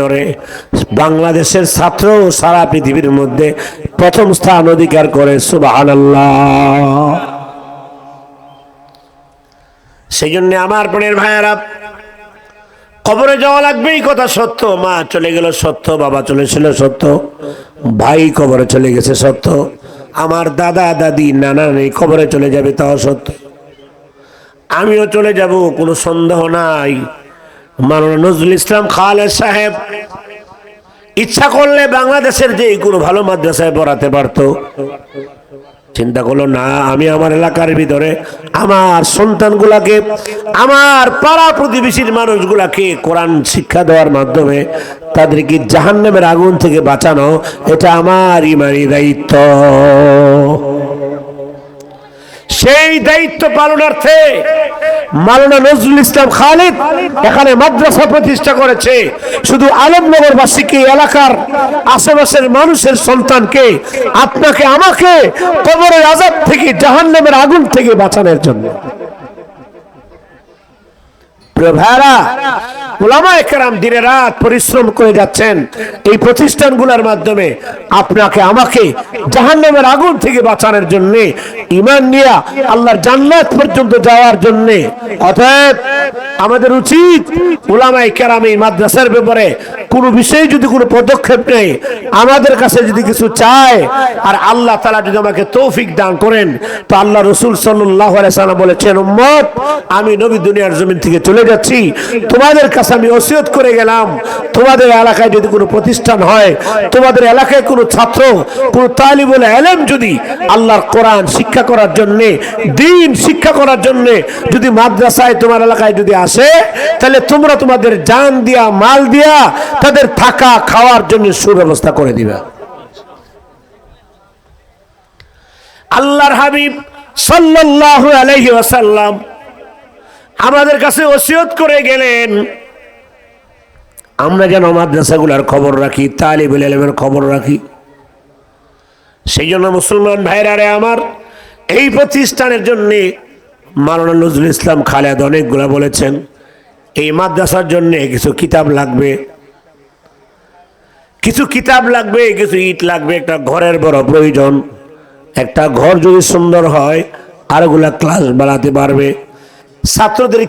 ধরে বাংলাদেশের ছাত্র সারা পৃথিবীর মধ্যে প্রথম স্থান অধিকার করে সুবাহান সেই জন্য আমার প্রাণের ভাইয়ারা, কবরে যাওয়া লাগবে এই কথা সত্য। মা চলে গেল সত্য, বাবা চলেছিল সত্য, ভাই কবরে চলে গেছে সত্য, আমার দাদা, দাদি, নানা নেই, কবরে চলে যাবে তাও সত্য। আমিও চলে যাব, কোনো সন্দেহ নাই। মাননীয় নজরুল ইসলাম খালেদ সাহেব, ইচ্ছা করলে বাংলাদেশের যে কোনো ভালো মাদ্রাসায় পড়াতে পারতো। চিন্তা করল, না, আমি আমার এলাকার ভিতরে আমার সন্তানগুলাকে, আমার পাড়া প্রতিবেশীর মানুষগুলাকে কোরআন শিক্ষা দেওয়ার মাধ্যমে তাদেরকে জাহান্নামের আগুন থেকে বাঁচানো, এটা আমার ইমানি দায়িত্ব। সেই দায়িত্ব পালনার্থে মাওলানা নজরুল ইসলাম খালিদ এখানে মাদ্রাসা প্রতিষ্ঠা করেছে। শুধু আলমনগরবাসীকে এলাকার আশেপাশের মানুষের সন্তানকে আপনাকে আমাকে কবরের আজাদ থেকে জাহান্নামের আগুন থেকে বাঁচানোর জন্য। ভাইরা ওলামা একরাম দিনে রাত পরিশ্রম করে যাচ্ছেন। এই প্রতিষ্ঠানগুলোর মাধ্যমে আপনাকে আমাকে জাহান্নামের আগুন থেকে বাঁচানোর জন্য ইমান নিয়া আল্লাহর জান্নাত পর্যন্ত যাওয়ার জন্য। অতএব আমাদের উচিত ওলামাই কেরাম এই মাদ্রাসার ব্যাপারে কোনো বিষয়ে যদি কোনো পদক্ষেপ নেই, আমাদের কাছে যদি কিছু চায়, আর আল্লাহ তালা যদি আমাকে তৌফিক দান করেন, তো আল্লাহ রসুল সাল্লাহ সাল্লাম বলেছেন, উম্মত, আমি নবী দুনিয়ার জমিন থেকে চলে যাচ্ছি। তোমাদের কাছে আমি ওসিয়ত করে গেলাম। তোমাদের এলাকায় যদি কোনো প্রতিষ্ঠান হয়, তোমাদের এলাকায় কোনো ছাত্র, কোনো তালিবুল এলেম যদি আল্লাহর কোরআন শিক্ষা করার জন্য, দিন শিক্ষা করার জন্য যদি মাদ্রাসায় তোমার এলাকায় যদি আসে, তাহলে তোমরা তোমাদের জান দিয়া, মাল দিয়া তাদের থাকা, খাওয়ার জন্য সুব্যবস্থা করে দিবা। আল্লাহর হাবিব সাল্লাল্লাহু আলাইহি ওয়াসাল্লাম আমাদের কাছে ওসিয়ত করে গেলেন, আমরা যেন মাদ্রাসাগুলোর খবর রাখি, তালিবুল এলেমের খবর রাখি। সেই জন্য মুসলমান ভাইরা রে আমার এই প্রতিষ্ঠানের জন্যে মাওলানা নজরুল ইসলাম খালেদ অনেকগুলা বলেছেন, এই মাদ্রাসার জন্য কিছু কিতাব লাগবে কিছু কিতাব লাগবে, কিছু ইট লাগবে, একটা ঘরের বড় প্রয়োজন। একটা ঘর যদি সুন্দর হয়, আরগুলা ক্লাস বাড়াতে পারবে। ছাত্রদের